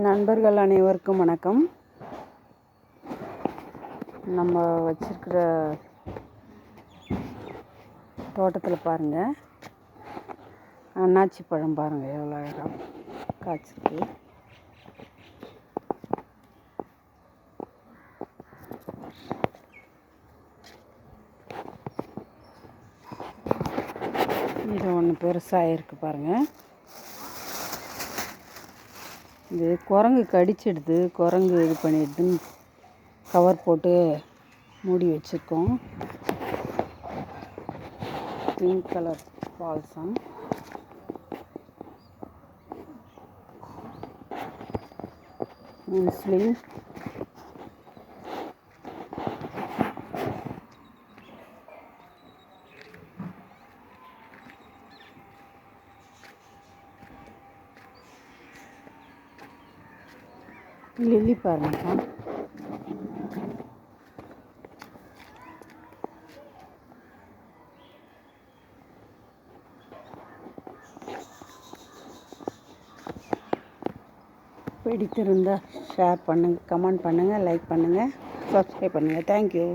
நண்பர்கள் அனைவருக்கும் வணக்கம். நம்ம வச்சிருக்கிற தோட்டத்தில் பாருங்கள் அன்னாச்சி பழம் பாருங்கள் எவ்வளோ அழகாக காய்ச்சிருக்கு. இது ஒன்று பெருசாக இருக்குது பாருங்கள் இது குரங்கு கடிச்சிடுது குரங்கு இது பண்ணிடுதுன்னு கவர் போட்டு மூடி வச்சுருக்கோம். பிங்க் கலர் பால்சம் முஸ்லீம் லில்லி பாருங்கப்பா பிடித்திருந்தால் ஷேர் பண்ணுங்கள் கமெண்ட் பண்ணுங்கள் லைக் பண்ணுங்கள் சப்ஸ்கிரைப் பண்ணுங்கள் தேங்க்யூ